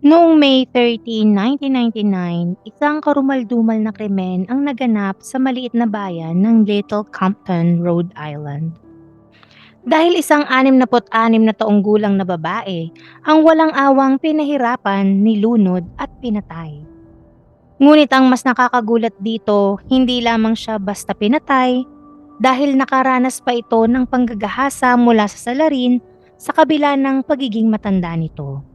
Noong May 13, 1999, isang karumaldumal na krimen ang naganap sa maliit na bayan ng Little Compton, Rhode Island. Dahil isang 66 na taong gulang na babae ang walang awang pinahirapan, nilunod at pinatay. Ngunit ang mas nakakagulat dito, hindi lamang siya basta pinatay dahil nakaranas pa ito ng panggagahasa mula sa salarin sa kabila ng pagiging matanda nito.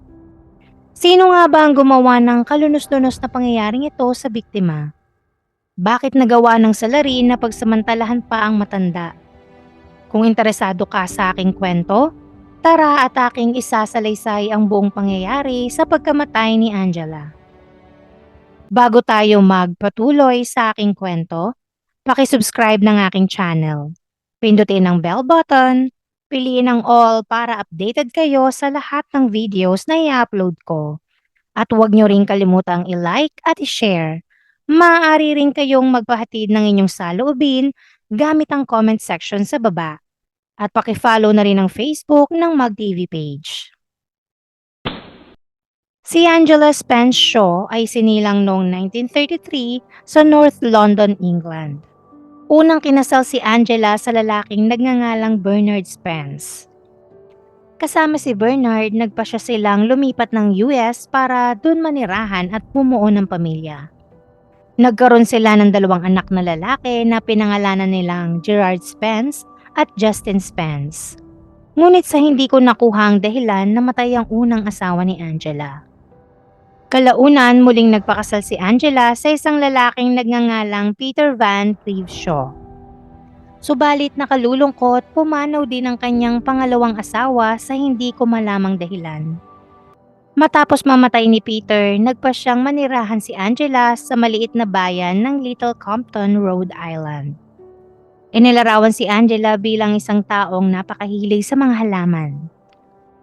Sino nga ba ang gumawa ng kalunos-lunos na pangyayaring ito sa biktima? Bakit nagawa ng salarin na pagsamantalahan pa ang matanda? Kung interesado ka sa aking kwento, tara at aking isasalaysay ang buong pangyayari sa pagkamatay ni Angela. Bago tayo magpatuloy sa aking kwento, pakisubscribe ng aking channel. Pindutin ang bell button, piliin ang all para updated kayo sa lahat ng videos na i-upload ko. At huwag nyo rin kalimutang i-like at i-share. Maaari rin kayong magpahatid ng inyong saloobin gamit ang comment section sa baba. At pakifollow na rin ang Facebook ng MagTV page. Si Angela Spence Shaw ay sinilang noong 1933 sa North London, England. Unang kinasal si Angela sa lalaking nagngangalang Bernard Spence. Kasama si Bernard, nagpa siya silang lumipat ng US para dun manirahan at bumuo ng pamilya. Nagkaroon sila ng dalawang anak na lalaki na pinangalanan nilang Gerard Spence at Justin Spence. Ngunit sa hindi ko nakuha ang dahilan namatay ang unang asawa ni Angela. Kalaunan muling nagpakasal si Angela sa isang lalaking nagngangalang Peter Van Cleve Shaw. Subalit nakalulungkot, pumanaw din ang kanyang pangalawang asawa sa hindi ko malamang dahilan. Matapos mamatay ni Peter, nagpa siyang manirahan si Angela sa maliit na bayan ng Little Compton, Rhode Island. Inilarawan si Angela bilang isang taong napakahilig sa mga halaman.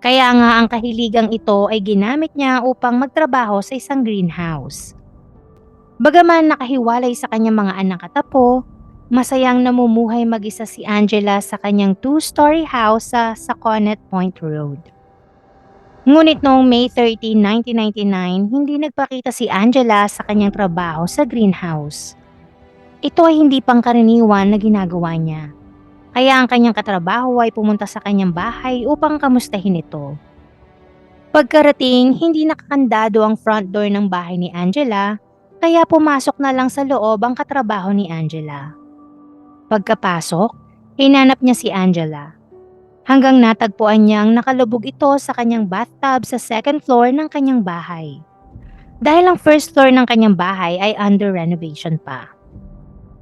Kaya nga ang kahiligang ito ay ginamit niya upang magtrabaho sa isang greenhouse. Bagaman nakahiwalay sa kanyang mga anak at apo, masayang namumuhay mag-isa si Angela sa kanyang two-story house sa Saconet Point Road. Ngunit noong May 13, 1999, hindi nagpakita si Angela sa kanyang trabaho sa greenhouse. Ito ay hindi pangkaraniwan na ginagawa niya. Kaya ang kanyang katrabaho ay pumunta sa kanyang bahay upang kamustahin ito. Pagkarating, hindi nakakandado ang front door ng bahay ni Angela, kaya pumasok na lang sa loob ang katrabaho ni Angela. Pagkapasok, hinanap niya si Angela. Hanggang natagpuan niyang nakalubog ito sa kanyang bathtub sa second floor ng kanyang bahay. Dahil ang first floor ng kanyang bahay ay under renovation pa.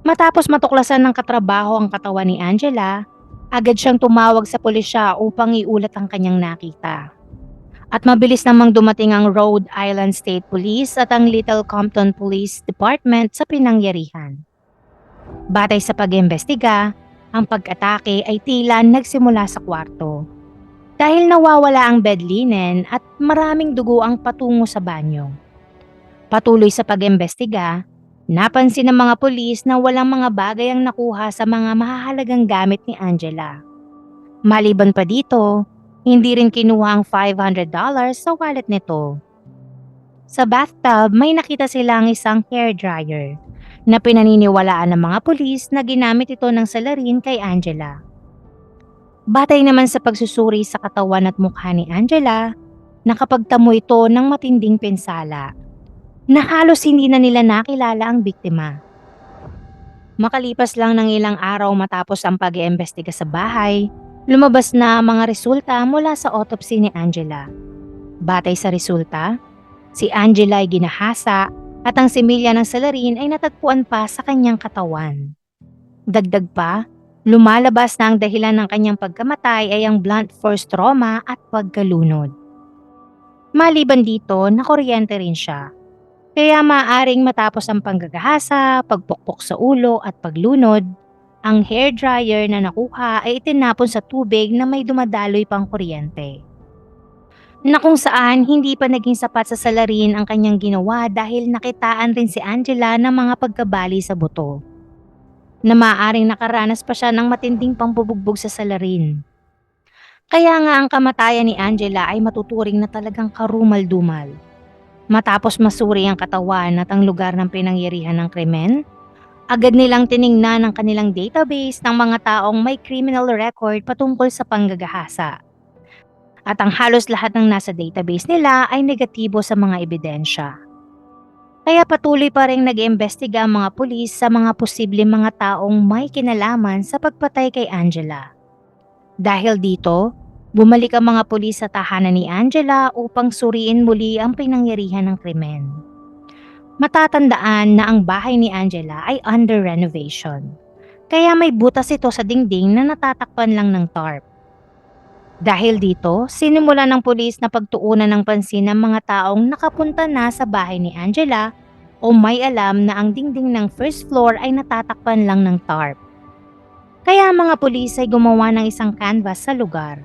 Matapos matuklasan ng katrabaho ang katawan ni Angela, agad siyang tumawag sa pulisya upang iulat ang kanyang nakita. At mabilis namang dumating ang Rhode Island State Police at ang Little Compton Police Department sa pinangyarihan. Batay sa pag-imbestiga, ang pag-atake ay tila nagsimula sa kwarto. Dahil nawawala ang bed linen at maraming dugo ang patungo sa banyo. Patuloy sa pag-imbestiga, Napansin ng mga pulis na walang mga bagay ang nakuha sa mga mahahalagang gamit ni Angela. Maliban pa dito, hindi rin kinuha ang $500 sa wallet nito. Sa bathtub, may nakita silang isang hair dryer na pinaniniwalaan ng mga pulis na ginamit ito ng salarin kay Angela. Batay naman sa pagsusuri sa katawan at mukha ni Angela, nakapagtamo ito ng matinding pinsala na halos hindi na nila nakilala ang biktima. Makalipas lang ng ilang araw matapos ang pag-iimbestiga sa bahay, lumabas na ang mga resulta mula sa autopsy ni Angela. Batay sa resulta, si Angela ay ginahasa at ang similya ng salarin ay natagpuan pa sa kanyang katawan. Dagdag pa, lumalabas na ang dahilan ng kanyang pagkamatay ay ang blunt force trauma at pagkalunod. Maliban dito, nakuryente rin siya kaya maaring matapos ang panggagahasa, pagpukpok sa ulo at paglunod, ang hair dryer na nakuha ay itinapon sa tubig na may dumadaloy pang kuryente. Na kung saan hindi pa naging sapat sa salarin ang kanyang ginawa dahil nakitaan rin si Angela ng mga pagkabali sa buto. Na maaring nakaranas pa siya ng matinding pambubugbog sa salarin. Kaya nga ang kamatayan ni Angela ay matuturing na talagang karumal-dumal Matapos masuri ang katawan at ang lugar ng pinangyarihan ng krimen, agad nilang tiningnan ang kanilang database ng mga taong may criminal record patungkol sa panggagahasa. At ang halos lahat ng nasa database nila ay negatibo sa mga ebidensya. Kaya patuloy pa rin nag-iimbestiga ang mga pulis sa mga posibleng mga taong may kinalaman sa pagpatay kay Angela. Dahil dito, bumalik ang mga pulis sa tahanan ni Angela upang suriin muli ang pinangyarihan ng krimen. Matatandaan na ang bahay ni Angela ay under renovation. Kaya may butas ito sa dingding na natatakpan lang ng tarp. Dahil dito, sinimula ng pulis na pagtuunan ng pansin ng mga taong nakapunta na sa bahay ni Angela o may alam na ang dingding ng first floor ay natatakpan lang ng tarp. Kaya mga pulis ay gumawa ng isang canvas sa lugar.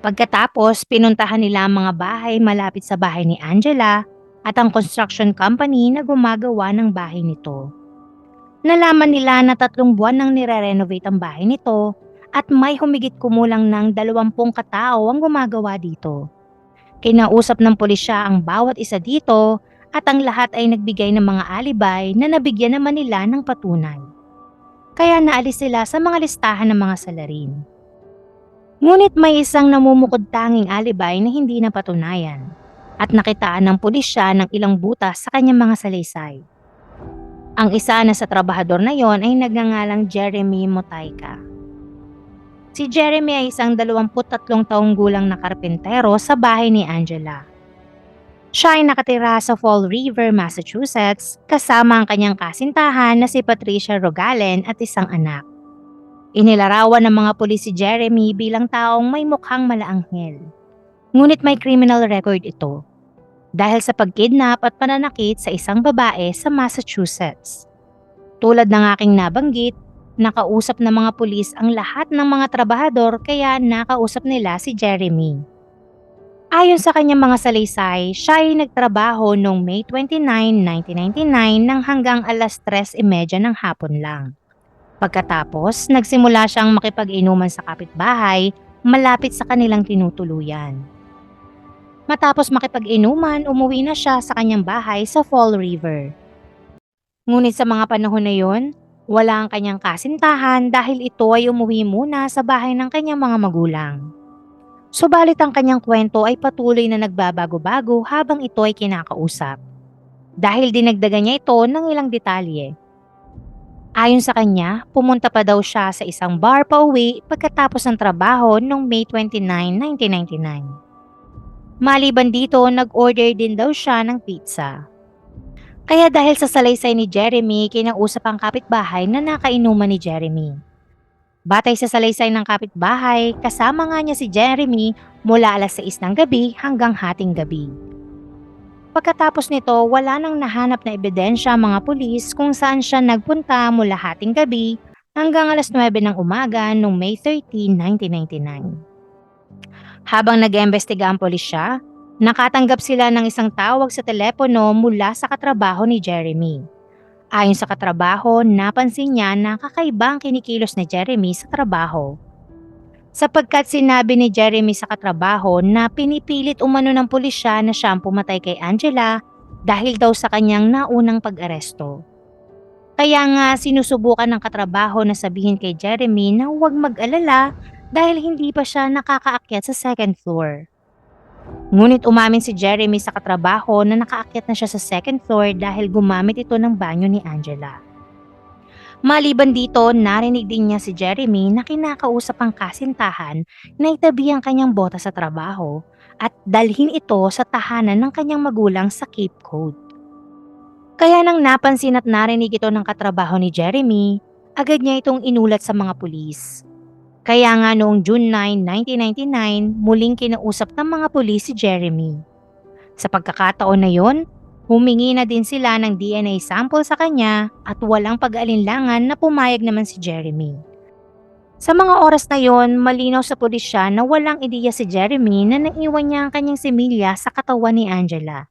Pagkatapos, pinuntahan nila ang mga bahay malapit sa bahay ni Angela at ang construction company na gumagawa ng bahay nito. Nalaman nila na tatlong buwan nang nire-renovate ang bahay nito at may humigit kumulang ng dalawampung katao ang gumagawa dito. Kinausap ng pulisya ang bawat isa dito at ang lahat ay nagbigay ng mga alibay na nabigyan naman nila ng patunay. Kaya naalis sila sa mga listahan ng mga salarin. Ngunit may isang namumukod tanging alibay na hindi napatunayan at nakitaan ng pulisya ng ilang butas sa kanyang mga salaysay. Ang isa na sa trabahador na yon ay nagngangalang Jeremy Motayka. Si Jeremy ay isang 23 taong gulang na karpentero sa bahay ni Angela. Siya ay nakatira sa Fall River, Massachusetts kasama ang kanyang kasintahan na si Patricia Rogalen at isang anak. Inilarawan ng mga pulis si Jeremy bilang taong may mukhang malaanghel. Ngunit may criminal record ito dahil sa pagkidnap at pananakit sa isang babae sa Massachusetts. Tulad ng aking nabanggit, nakausap ng mga pulis ang lahat ng mga trabahador kaya nakausap nila si Jeremy. Ayon sa kanyang mga salaysay, siya ay nagtrabaho noong May 29, 1999 nang hanggang alas 3.30 ng hapon lang. Pagkatapos, nagsimula siyang makipag-inuman sa kapitbahay malapit sa kanilang tinutuluyan. Matapos makipag-inuman, umuwi na siya sa kanyang bahay sa Fall River. Ngunit sa mga panahon na yon, wala ang kanyang kasintahan dahil ito ay umuwi muna sa bahay ng kanyang mga magulang. Subalit ang kanyang kwento ay patuloy na nagbabago-bago habang ito ay kinakausap. Dahil dinagdagan niya ito ng ilang detalye. Ayon sa kanya, pumunta pa daw siya sa isang bar pa uwi pagkatapos ng trabaho noong May 29, 1999. Maliban dito, nag-order din daw siya ng pizza. Kaya dahil sa salaysay ni Jeremy, kinausap ang kapitbahay na nakainuman ni Jeremy. Batay sa salaysay ng kapitbahay, kasama nga niya si Jeremy mula alas 6 ng gabi hanggang hating gabi. Pagkatapos nito, wala nang nahanap na ebidensya ang mga pulis kung saan siya nagpunta mula hating gabi hanggang alas 9 ng umaga noong May 13, 1999. Habang nag-imbestiga ang pulisya, nakatanggap sila ng isang tawag sa telepono mula sa katrabaho ni Jeremy. Ayon sa katrabaho, napansin niya na kakaiba ang kinikilos ni Jeremy sa trabaho. Sapagkat sinabi ni Jeremy sa katrabaho na pinipilit umano ng pulisya na siya pumatay kay Angela dahil daw sa kanyang naunang pag-aresto. Kaya nga sinusubukan ng katrabaho na sabihin kay Jeremy na huwag mag-alala dahil hindi pa siya nakakaakyat sa second floor. Ngunit umamin si Jeremy sa katrabaho na nakaakyat na siya sa second floor dahil gumamit ito ng banyo ni Angela. Maliban dito, narinig din niya si Jeremy na kinakausap ang kasintahan na itabi ang kanyang bota sa trabaho at dalhin ito sa tahanan ng kanyang magulang sa Cape Cod. Kaya nang napansin at narinig ito ng katrabaho ni Jeremy, agad niya itong inulat sa mga pulis. Kaya nga noong June 9, 1999, muling kinausap ng mga pulis si Jeremy. Sa pagkakataon na yon, humingi na din sila ng DNA sample sa kanya at walang pag-alinlangan na pumayag naman si Jeremy. Sa mga oras na yon, malinaw sa pulisya na walang ideya si Jeremy na naiwan niya ang kanyang similya sa katawan ni Angela.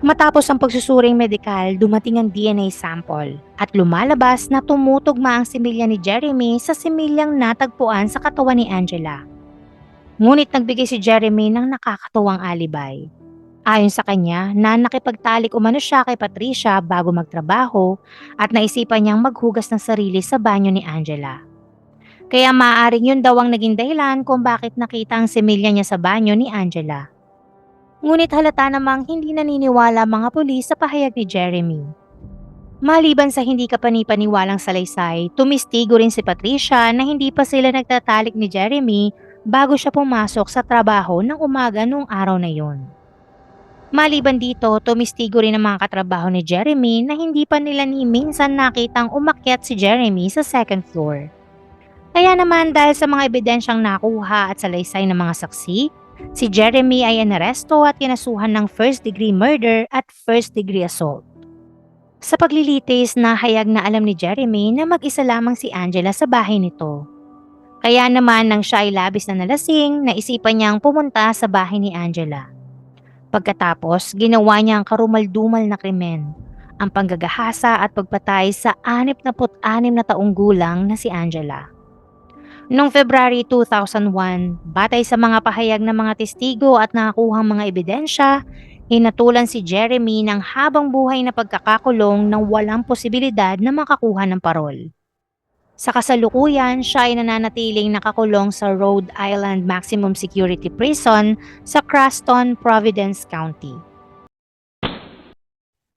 Matapos ang pagsusuring medikal, dumating ang DNA sample at lumalabas na tumutugma ang similya ni Jeremy sa similyang natagpuan sa katawan ni Angela. Ngunit nagbigay si Jeremy ng nakakatuwang alibay. Ayon sa kanya na nakipagtalik umano siya kay Patricia bago magtrabaho at naisipan niyang maghugas ng sarili sa banyo ni Angela. Kaya maaaring yun daw ang naging dahilan kung bakit nakita ang similya niya sa banyo ni Angela. Ngunit halata namang hindi naniniwala mga pulis sa pahayag ni Jeremy. Maliban sa hindi kapanipaniwalang salaysay, tumistigo rin si Patricia na hindi pa sila nagtatalik ni Jeremy bago siya pumasok sa trabaho ng umaga noong araw na yun. Maliban dito, tumistigo rin ang mga katrabaho ni Jeremy na hindi pa nila ni minsan nakitang umakyat si Jeremy sa second floor. Kaya naman dahil sa mga ebidensyang nakuha at salaysay ng mga saksi, si Jeremy ay inaresto at kinasuhan ng first degree murder at first degree assault. Sa paglilitis, nahayag na alam ni Jeremy na mag-isa lamang si Angela sa bahay nito. Kaya naman nang siya ay labis na nalasing, naisipan niyang pumunta sa bahay ni Angela. Pagkatapos, ginawa niya ang karumal-dumal na krimen, ang panggagahasa at pagpatay sa 66 na taong gulang na si Angela. Noong February 2001, batay sa mga pahayag ng mga testigo at nakakuhang mga ebidensya, Hinatulan si Jeremy ng habang buhay na pagkakakulong nang walang posibilidad na makakuha ng parol. Sa kasalukuyan, siya ay nananatiling nakakulong sa Rhode Island Maximum Security Prison sa Craston, Providence County.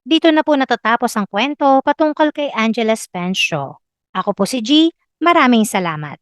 Dito na po natatapos ang kwento patungkol kay Angela Spence Shaw. Ako po si G, maraming salamat.